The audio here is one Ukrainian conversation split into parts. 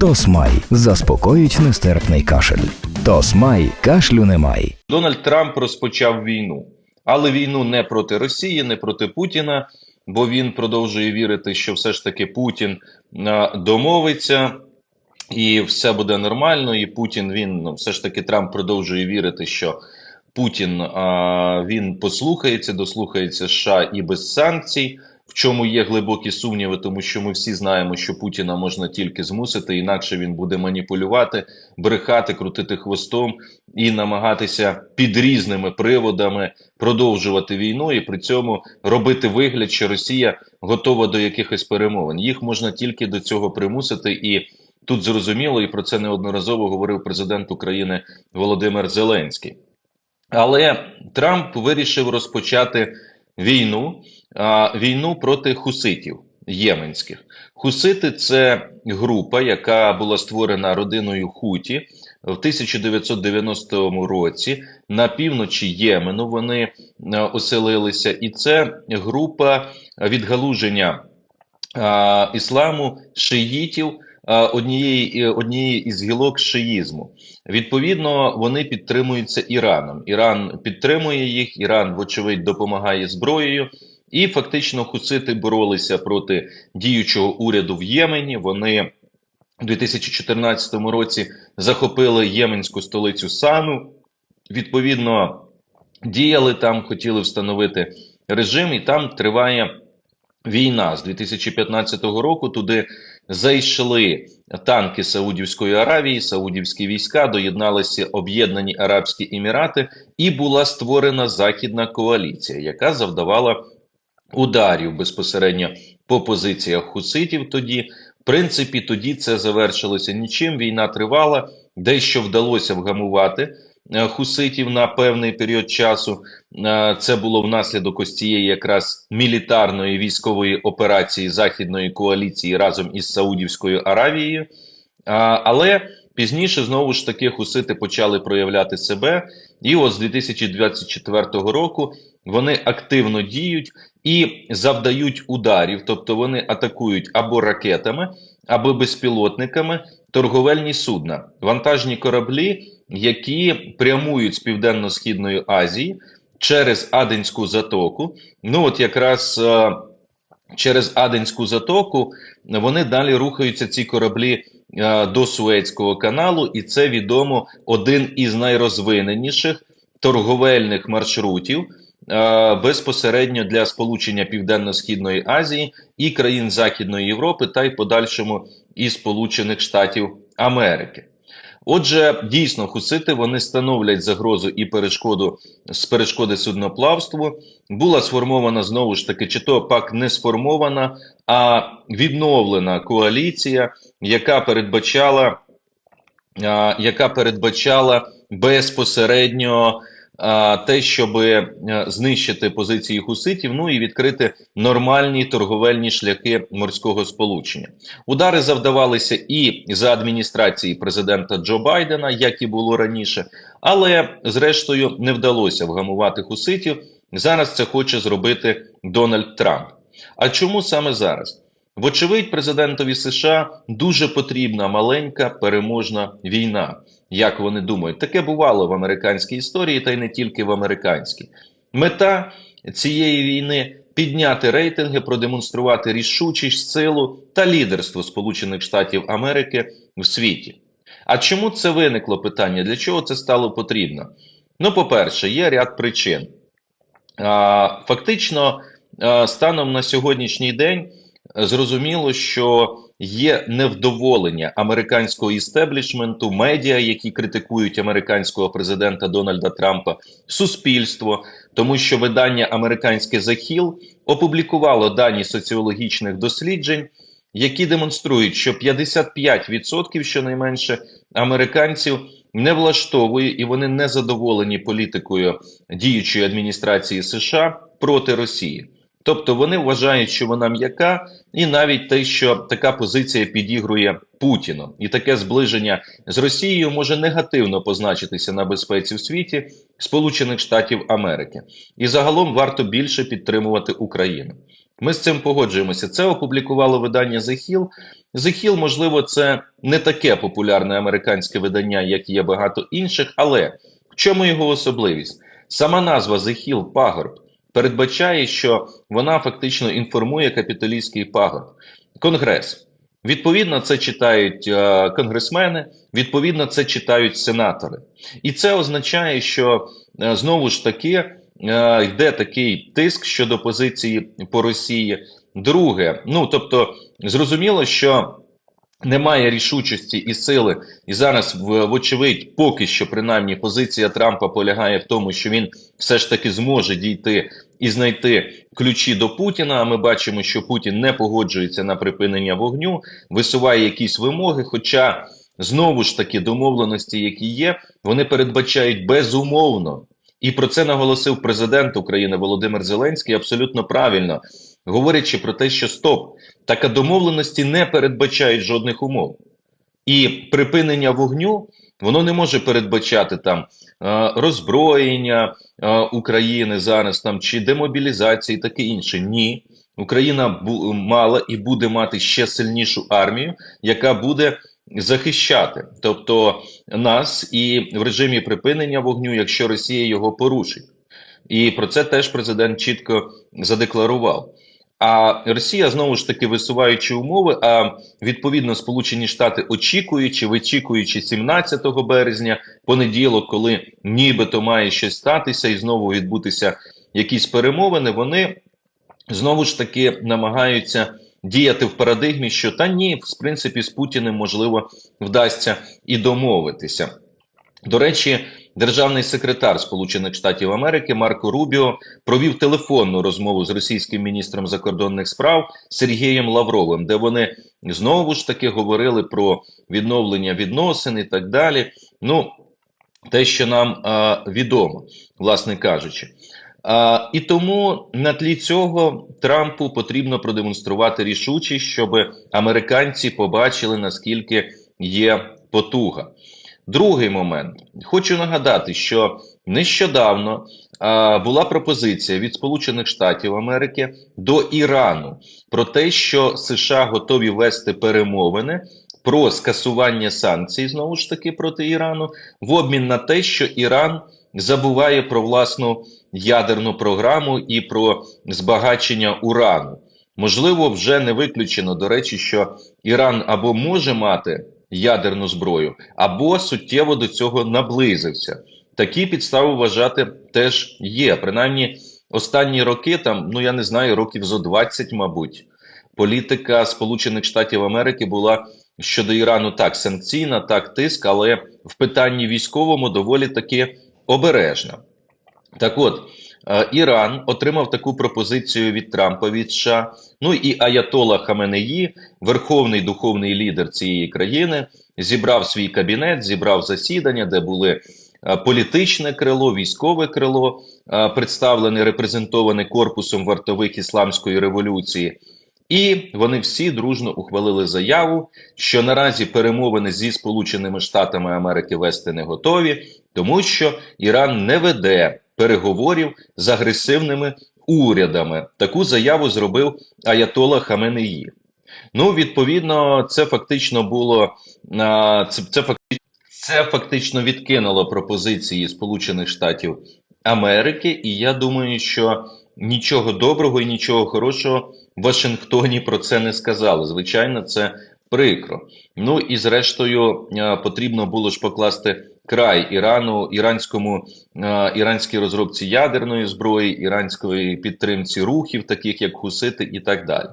Тосмай заспокоїть нестерпний кашель. Тосмай кашлю немає. Дональд Трамп розпочав війну, але війну не проти Росії, не проти Путіна, бо він продовжує вірити, що все ж таки Путін домовиться. І все буде нормально, і Путін він ну, все ж таки Трамп продовжує вірити, що Путін він послухається, дослухається США і без санкцій, в чому є глибокі сумніви, тому що ми всі знаємо, що Путіна можна тільки змусити, інакше він буде маніпулювати, брехати, крутити хвостом і намагатися під різними приводами продовжувати війну, і при цьому робити вигляд, що Росія готова до якихось перемовин. Їх можна тільки до цього примусити і. Тут зрозуміло, і про це неодноразово говорив президент України Володимир Зеленський. Але Трамп вирішив розпочати війну, війну проти хуситів єменських. Хусити це група, яка була створена родиною Хуті в 1990 році на півночі Ємену. Вони е, оселилися, і це група відгалуження ісламу шиїтів однієї, е, однієї із гілок шиїзму. Відповідно, вони підтримуються Іраном. Іран підтримує їх, Іран, вочевидь, допомагає зброєю. І фактично хусити боролися проти діючого уряду в Ємені. Вони у 2014 році захопили єменську столицю Сану. Відповідно, діяли там, хотіли встановити режим, і там триває війна з 2015 року. Туди зайшли танки Саудівської Аравії, саудівські війська, доєдналися Об'єднані Арабські Емірати, і була створена західна коаліція, яка завдавала ударів безпосередньо по позиціях хуситів. Тоді, в принципі, тоді це завершилося нічим. Війна тривала, дещо вдалося вгамувати. Е, Хуситів на певний період часу Е, це було внаслідок ось цієї якраз мілітарної військової операції Західної коаліції разом із Саудівською Аравією. Але пізніше знову ж таки хусити почали проявляти себе, і от з 2024 року вони активно діють і завдають ударів, тобто вони атакують або ракетами, або безпілотниками торговельні судна, вантажні кораблі, які прямують з південно-східної Азії через Аденську затоку. Ну, от якраз е, через Аденську затоку вони далі рухаються ці кораблі е, до Суецького каналу, і це відомо один із найрозвиненіших торговельних маршрутів. е, Безпосередньо для сполучення Південно-Східної Азії і країн Західної Європи, та й подальшому і Сполучених Штатів Америки. Отже, дійсно, хусити вони становлять загрозу і перешкоду з перешкоди судноплавству. Була сформована знову ж таки, чи то пак не сформована, а відновлена коаліція, яка передбачала, а, яка передбачала безпосередньо те, щоб знищити позиції хуситів, ну і відкрити нормальні торговельні шляхи морського сполучення. Удари завдавалися і за адміністрації президента Джо Байдена, як і було раніше, але зрештою не вдалося вгамувати хуситів. Зараз це хоче зробити Дональд Трамп. А чому саме зараз? Вочевидь, президентові США дуже потрібна маленька переможна війна. Як вони думають, таке бувало в американській історії, та й не тільки в американській. Мета цієї війни підняти рейтинги, продемонструвати рішучість, силу та лідерство Сполучених Штатів Америки в світі. А чому це виникло питання? Для чого це стало потрібно? Ну, по-перше, є ряд причин. Фактично, станом на сьогоднішній день зрозуміло, що є невдоволення американського істеблішменту, медіа, які критикують американського президента Дональда Трампа, суспільство, тому що видання американське захіл опублікувало дані соціологічних досліджень, які демонструють, що 55% щонайменше американців не влаштовує і вони не задоволені політикою діючої адміністрації США проти Росії. Тобто вони вважають, що вона м'яка, і навіть те, що така позиція підігрує Путіну, і таке зближення з Росією може негативно позначитися на безпеці в світі Сполучених Штатів Америки. І загалом варто більше підтримувати Україну. Ми з цим погоджуємося. Це опублікувало видання The Hill. The Hill, можливо, це не таке популярне американське видання, як є багато інших, але в чому його особливість? Сама назва The Hill пагорб передбачає, що вона фактично інформує капітолійський пагорб. Конгрес. Відповідно, це читають е, конгресмени, відповідно, це читають сенатори. І це означає, що е, знову ж таки е, йде такий тиск щодо позиції по Росії. Друге, ну тобто, зрозуміло, що немає рішучості і сили, і зараз, вочевидь, поки що, принаймні, позиція Трампа полягає в тому, що він все ж таки зможе дійти і знайти ключі до Путіна. А ми бачимо, що Путін не погоджується на припинення вогню, висуває якісь вимоги. Хоча знову ж таки домовленості, які є, вони передбачають безумовно. І про це наголосив президент України Володимир Зеленський абсолютно правильно, говорячи про те, що стоп, така домовленості не передбачають жодних умов. І припинення вогню воно не може передбачати там е, роззброєння е, України зараз там чи демобілізації, таке інше. Ні. Україна мала і буде мати ще сильнішу армію, яка буде захищати, тобто нас і в режимі припинення вогню, якщо Росія його порушить. І про це теж президент чітко задекларував. А Росія знову ж таки висуваючи умови, а відповідно Сполучені Штати очікуючи, вичікуючи 17 березня, понеділок, коли нібито має щось статися і знову відбутися якісь перемовини, вони знову ж таки намагаються діяти в парадигмі, що та ні, в принципі, з Путіним можливо вдасться і домовитися. До речі, державний секретар Сполучених Штатів Америки Марко Рубіо провів телефонну розмову з російським міністром закордонних справ Сергієм Лавровим, де вони знову ж таки говорили про відновлення відносин і так далі. Ну, те, що нам а, відомо, власне кажучи. А, і тому на тлі цього Трампу потрібно продемонструвати рішучість, щоб американці побачили, наскільки є потуга. Другий момент. Хочу нагадати, що нещодавно а, була пропозиція від Сполучених Штатів Америки до Ірану про те, що США готові вести перемовини про скасування санкцій знову ж таки проти Ірану в обмін на те, що Іран забуває про власну ядерну програму і про збагачення урану. Можливо, вже не виключено, до речі, що Іран або може мати ядерну зброю, або суттєво до цього наблизився. Такі підстави вважати теж є. Принаймні, останні роки, там, ну я не знаю, років зо 20, мабуть, політика Сполучених Штатів Америки була щодо Ірану так санкційна, так тиск, але в питанні військовому доволі таки обережна. Так от, Іран отримав таку пропозицію від Трампа від США. Ну і Аятола Хаменеї, верховний духовний лідер цієї країни, зібрав свій кабінет, зібрав засідання, де були е, політичне крило, військове крило, е, представлене, репрезентоване корпусом вартових ісламської революції. І вони всі дружно ухвалили заяву, що наразі перемовини зі Сполученими Штатами Америки вести не готові, тому що Іран не веде переговорів з агресивними урядами. Таку заяву зробив Аятола Хаменеї. Ну, відповідно, це фактично було це, це, фактично, це фактично відкинуло пропозиції Сполучених Штатів Америки, і я думаю, що нічого доброго і нічого хорошого в Вашингтоні про це не сказали. Звичайно, це прикро. Ну і зрештою потрібно було ж покласти край Ірану, іранському е, іранській розробці ядерної зброї, іранської підтримці рухів, таких як Хусити, і так далі.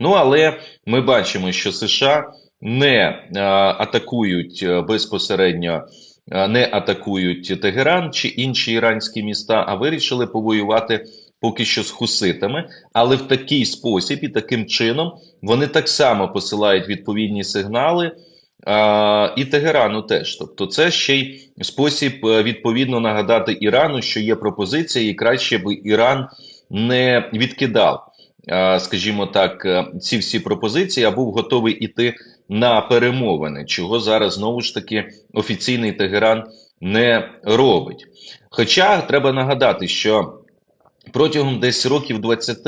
Ну але ми бачимо, що США не е, атакують е, безпосередньо. Не атакують Тегеран чи інші іранські міста, а вирішили повоювати поки що з хуситами, але в такий спосіб і таким чином вони так само посилають відповідні сигнали. І Тегерану теж. Тобто, це ще й спосіб е, відповідно нагадати Ірану, що є пропозиція, і краще б Іран не відкидав, скажімо так, е, ці всі пропозиції, а був готовий іти на перемовини, чого зараз знову ж таки офіційний Тегеран не робить. Хоча треба нагадати, що протягом десь років 20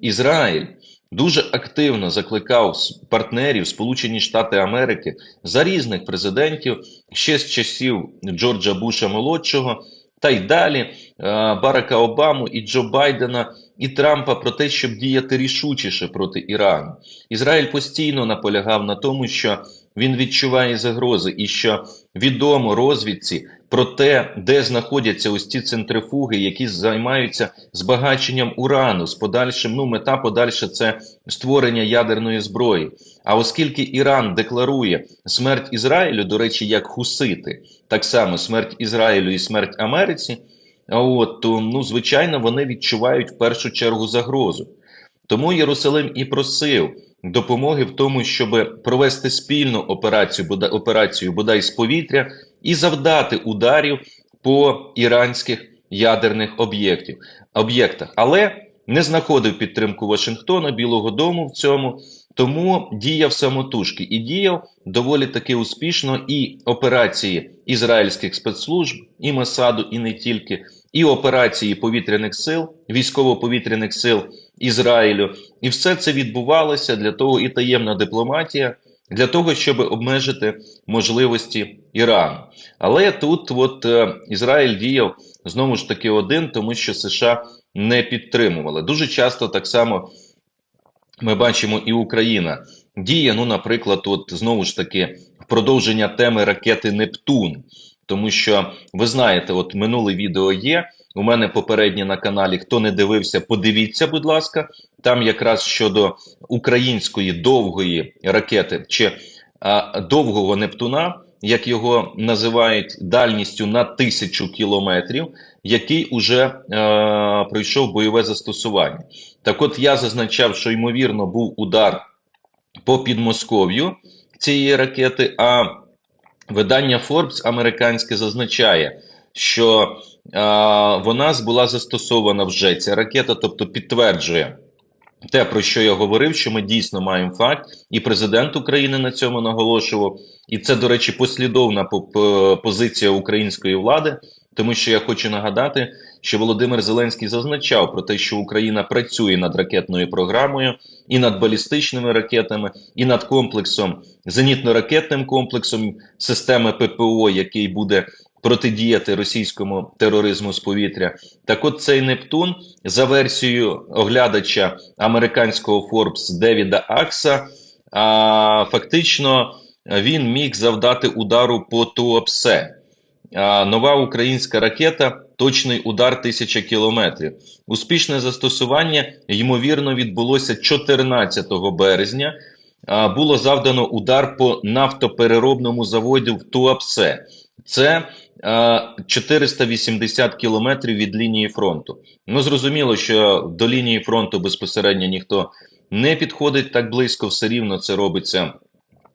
Ізраїль дуже активно закликав партнерів Сполучені Штати Америки за різних президентів ще з часів Джорджа Буша молодшого та й далі е, Барака Обаму і Джо Байдена і Трампа про те, щоб діяти рішучіше проти Ірану. Ізраїль постійно наполягав на тому, що він відчуває загрози, і що відомо розвідці про те, де знаходяться ось ці центрифуги, які займаються збагаченням урану з подальшим. Ну, мета подальша це створення ядерної зброї. А оскільки Іран декларує смерть Ізраїлю, до речі, як хусити, так само смерть Ізраїлю і смерть Америці. От то ну, звичайно, вони відчувають в першу чергу загрозу. Тому Єрусалим і просив допомоги в тому, щоб провести спільну операцію, операцію бодай з повітря і завдати ударів по іранських ядерних об'єктів об'єктах, але не знаходив підтримку Вашингтона, Білого Дому в цьому, тому діяв самотужки і діяв доволі таки успішно. І операції ізраїльських спецслужб, і Масаду, і не тільки, і операції повітряних сил, військово-повітряних сил Ізраїлю, і все це відбувалося для того, і таємна дипломатія для того, щоб обмежити можливості Ірану. Але тут, от е, Ізраїль діяв знову ж таки один, тому що США не підтримували. Дуже часто так само ми бачимо і Україна діє, ну, наприклад, от знову ж таки продовження теми ракети Нептун. Тому що ви знаєте, от минуле відео є. У мене попереднє на каналі. Хто не дивився, подивіться, будь ласка. Там якраз щодо української довгої ракети чи а, довгого Нептуна, як його називають, дальністю на тисячу кілометрів, який уже е, пройшов бойове застосування. Так от я зазначав, що ймовірно був удар по Підмосков'ю цієї ракети, а видання Forbes американське зазначає, що вона була застосована вже ця ракета, тобто підтверджує те, про що я говорив, що ми дійсно маємо факт, і президент України на цьому наголошував. І це, до речі, послідовна по- по- позиція української влади, тому що я хочу нагадати, що Володимир Зеленський зазначав про те, що Україна працює над ракетною програмою і над балістичними ракетами, і над комплексом зенітно-ракетним комплексом системи ППО, який буде протидіяти російському тероризму з повітря. Так, от цей Нептун, за версією оглядача американського Forbes Девіда Акса, а, фактично він міг завдати удару по Туапсе. А, нова українська ракета, точний удар тисяча кілометрів. Успішне застосування, ймовірно, відбулося 14 березня. Було завдано удар по нафтопереробному заводі в Туапсе. Це 480 кілометрів від лінії фронту. Ну, зрозуміло, що до лінії фронту безпосередньо ніхто не підходить так близько, все рівно це робиться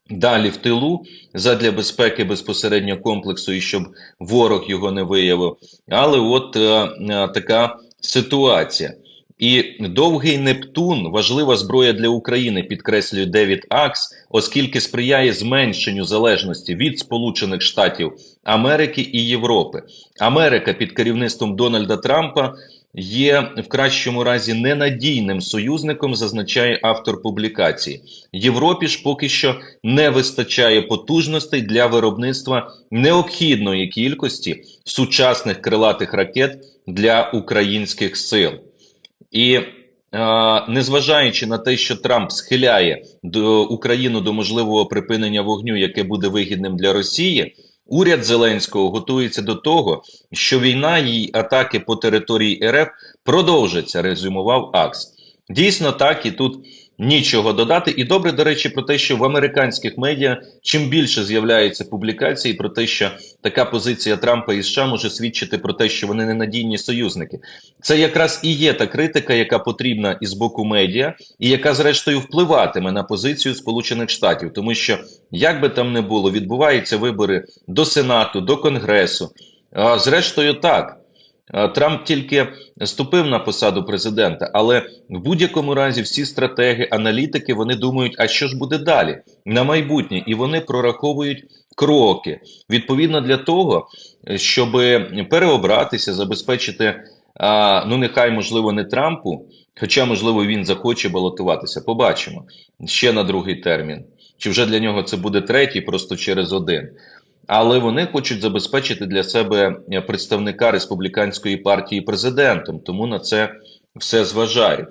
далі в тилу задля безпеки безпосередньо комплексу і щоб ворог його не виявив. Але от е, е, така ситуація. І довгий Нептун важлива зброя для України, підкреслює Девід Акс, оскільки сприяє зменшенню залежності від Сполучених Штатів Америки і Європи. Америка під керівництвом Дональда Трампа є в кращому разі ненадійним союзником, зазначає автор публікації. Європі ж поки що не вистачає потужностей для виробництва необхідної кількості сучасних крилатих ракет для українських сил. І е, незважаючи на те, що Трамп схиляє Україну до можливого припинення вогню, яке буде вигідним для Росії, уряд Зеленського готується до того, що війна і атаки по території РФ продовжаться, резюмував Акс. Дійсно так, і тут нічого додати. І добре, до речі, про те, що в американських медіа чим більше з'являється публікацій про те, що така позиція Трампа і США може свідчити про те, що вони ненадійні союзники. Це якраз і є та критика, яка потрібна із боку медіа, і яка, зрештою, впливатиме на позицію Сполучених Штатів, тому що як би там не було, відбуваються вибори до Сенату, до Конгресу. А, Зрештою, так. А, Трамп тільки ступив на посаду президента, але в будь-якому разі всі стратеги, аналітики вони думають, а що ж буде далі на майбутнє, і вони прораховують кроки відповідно для того, щоб переобратися, забезпечити ну нехай, можливо, не Трампу, хоча, можливо, він захоче балотуватися. Побачимо ще на другий термін. Чи вже для нього це буде третій, просто через один. Але вони хочуть забезпечити для себе е, представника республіканської партії президентом, тому на це все зважають.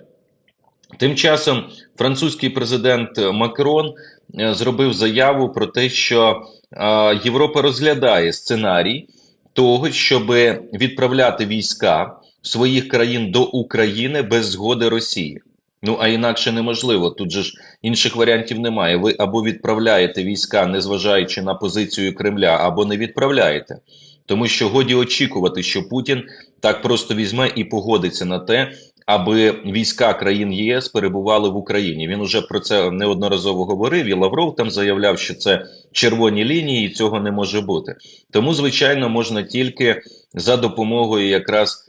Тим часом французький президент Макрон е, зробив заяву про те, що е, Європа розглядає сценарій того, щоб відправляти війська своїх країн до України без згоди Росії. Ну а інакше неможливо. Тут же ж інших варіантів немає. Ви або відправляєте війська, незважаючи на позицію Кремля, або не відправляєте. Тому що годі очікувати, що Путін так просто візьме і погодиться на те, аби війська країн ЄС перебували в Україні. Він уже про це неодноразово говорив. І Лавров там заявляв, що це червоні лінії, і цього не може бути. Тому, звичайно, можна тільки за допомогою якраз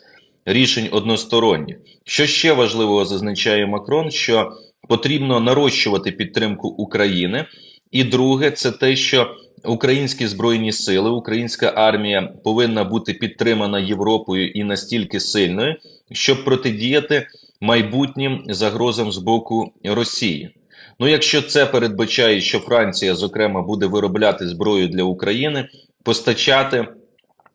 рішень односторонніх. Що ще важливого зазначає Макрон, що потрібно нарощувати підтримку України. І друге, це те, що українські збройні сили, українська армія повинна бути підтримана Європою і настільки сильною, щоб протидіяти майбутнім загрозам з боку Росії. Ну, якщо це передбачає, що Франція, зокрема, буде виробляти зброю для України, постачати,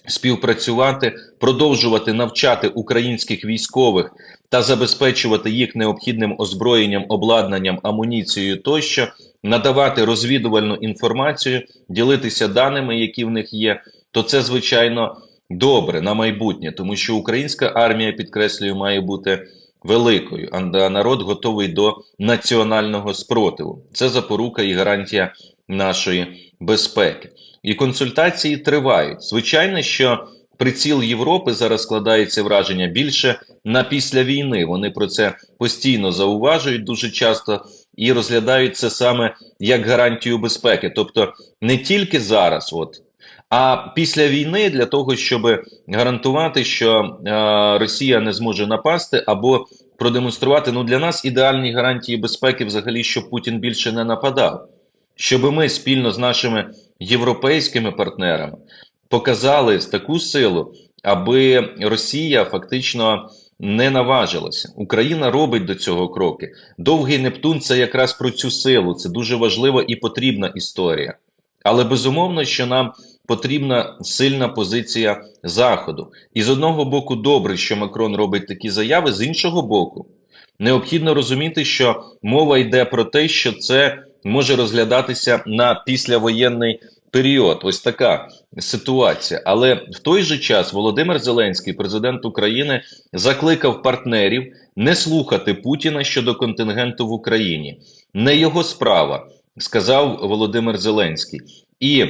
співпрацювати, продовжувати навчати українських військових та забезпечувати їх необхідним озброєнням, обладнанням, амуніцією тощо, надавати розвідувальну інформацію, ділитися даними, які в них є, то це звичайно добре на майбутнє, тому що українська армія, підкреслюю, має бути великою, а народ готовий до національного спротиву. Це запорука і гарантія нашої безпеки. І консультації тривають. Звичайно, що приціл Європи зараз складається враження більше на після війни. Вони про це постійно зауважують дуже часто і розглядають це саме як гарантію безпеки. Тобто не тільки зараз, от. А після війни для того, щоб гарантувати, що е, Росія не зможе напасти, або продемонструвати ну для нас ідеальні гарантії безпеки, взагалі, щоб Путін більше не нападав, щоб ми спільно з нашими європейськими партнерами показали таку силу, аби Росія фактично не наважилася. Україна робить до цього кроки. Довгий Нептун це якраз про цю силу. Це дуже важлива і потрібна історія. Але безумовно, що нам потрібна сильна позиція Заходу. І з одного боку, добре, що Макрон робить такі заяви, з іншого боку, необхідно розуміти, що мова йде про те, що це може розглядатися на післявоєнний період. Ось така ситуація. Але в той же час Володимир Зеленський, президент України, закликав партнерів не слухати Путіна щодо контингенту в Україні. Не його справа, сказав Володимир Зеленський. І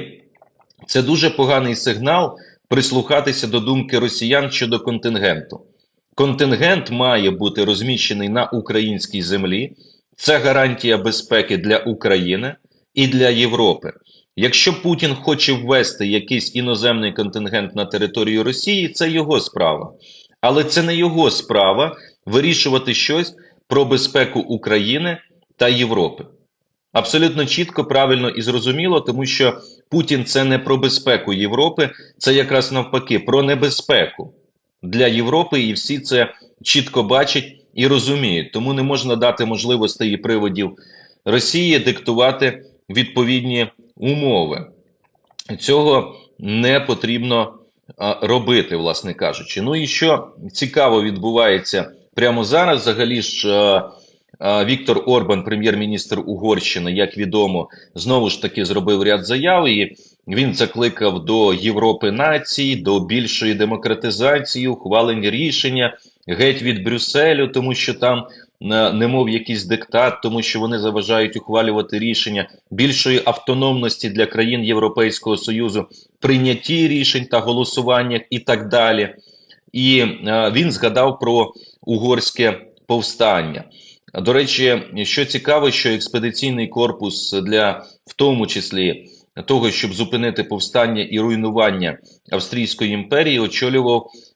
це дуже поганий сигнал прислухатися до думки росіян щодо контингенту. Контингент має бути розміщений на українській землі. Це гарантія безпеки для України і для Європи. Якщо Путін хоче ввести якийсь іноземний контингент на територію Росії, це його справа. Але це не його справа вирішувати щось про безпеку України та Європи. Абсолютно чітко, правильно і зрозуміло, тому що Путін це не про безпеку Європи, це якраз навпаки про небезпеку для Європи, і всі це чітко бачать і розуміють. Тому не можна дати можливостей і приводів Росії диктувати відповідні умови. Цього не потрібно робити, власне кажучи. Ну і що цікаво відбувається прямо зараз, взагалі ж. Віктор Орбан, прем'єр-міністр Угорщини, як відомо, знову ж таки зробив ряд заяв. і Він закликав до Європи націй, до більшої демократизації, ухвалення рішення геть від Брюсселю, тому що там немов якийсь диктат, тому що вони заважають ухвалювати рішення більшої автономності для країн Європейського союзу, прийнятті рішень та голосуваннях і так далі. І він згадав про угорське повстання. До речі, що цікаво, що експедиційний корпус для в тому числі того, щоб зупинити повстання і руйнування Австрійської імперії, очолював е,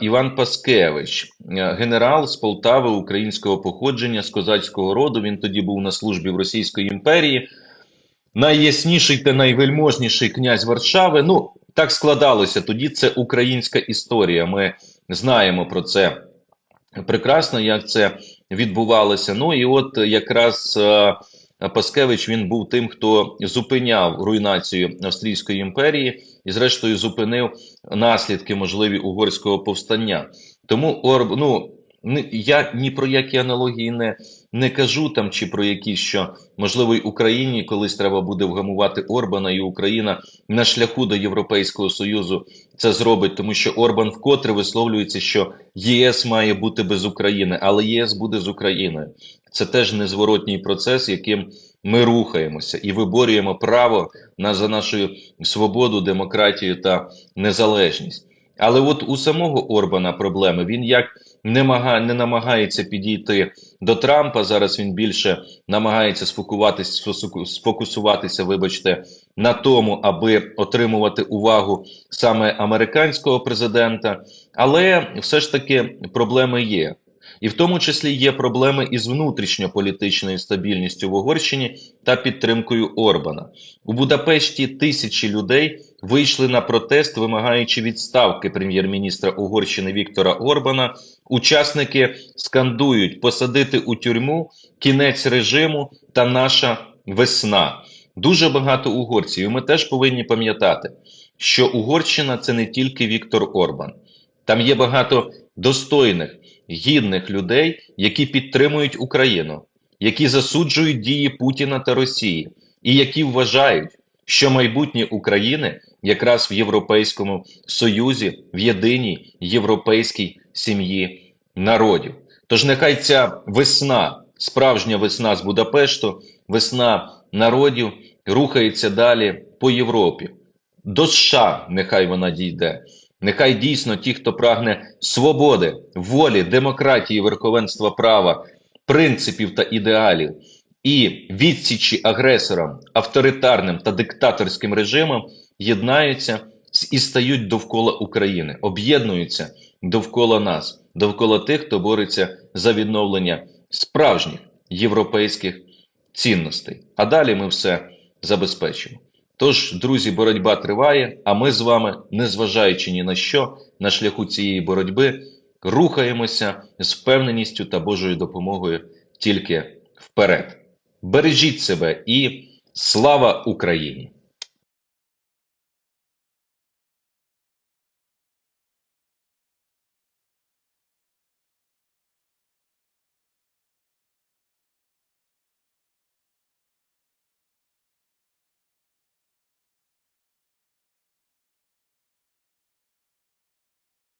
Іван Паскевич, генерал з Полтави українського походження з козацького роду. Він тоді був на службі в Російської імперії. Найясніший та найвельможніший князь Варшави. Ну, так складалося. Тоді це українська історія. Ми знаємо про це прекрасно, як це відбувалося. Ну і от якраз е, Паскевич він був тим, хто зупиняв руйнацію Австрійської імперії і, зрештою, зупинив наслідки можливі угорського повстання. Тому ну, я ні про які аналогії не, не кажу там чи про якісь, що можливо й Україні колись треба буде вгамувати Орбана, і Україна на шляху до Європейського Союзу це зробить, тому що Орбан вкотре висловлюється, що ЄС має бути без України, але ЄС буде з Україною. Це теж незворотній процес, яким ми рухаємося і виборюємо право на за нашу свободу, демократію та незалежність. Але от у самого Орбана проблеми він як не, мага, не намагається підійти до Трампа. Зараз він більше намагається сфокуватись, сфосуку- сфокусуватися, вибачте, на тому, аби отримувати увагу саме американського президента. Але все ж таки проблеми є. І в тому числі є проблеми із внутрішньополітичною стабільністю в Угорщині та підтримкою Орбана. У Будапешті тисячі людей вийшли на протест, вимагаючи відставки прем'єр-міністра Угорщини Віктора Орбана. Учасники скандують посадити у тюрму кінець режиму та наша весна. Дуже багато угорців. І ми теж повинні пам'ятати, що Угорщина це не тільки Віктор Орбан. Там є багато достойних, гідних людей, які підтримують Україну, які засуджують дії Путіна та Росії, і які вважають, що майбутнє України якраз в Європейському Союзі, в єдиній європейській сім'ї народів. Тож нехай ця весна, справжня весна з Будапешту, весна народів рухається далі по Європі. До США нехай вона дійде. Нехай дійсно ті, хто прагне свободи, волі, демократії, верховенства права, принципів та ідеалів і відсічі агресорам, авторитарним та диктаторським режимам, єднаються і стають довкола України, об'єднуються довкола нас, довкола тих, хто бореться за відновлення справжніх європейських цінностей. А далі ми все забезпечимо. Тож, друзі, боротьба триває, а ми з вами, незважаючи ні на що, на шляху цієї боротьби, рухаємося з впевненістю та Божою допомогою тільки вперед. Бережіть себе і слава Україні!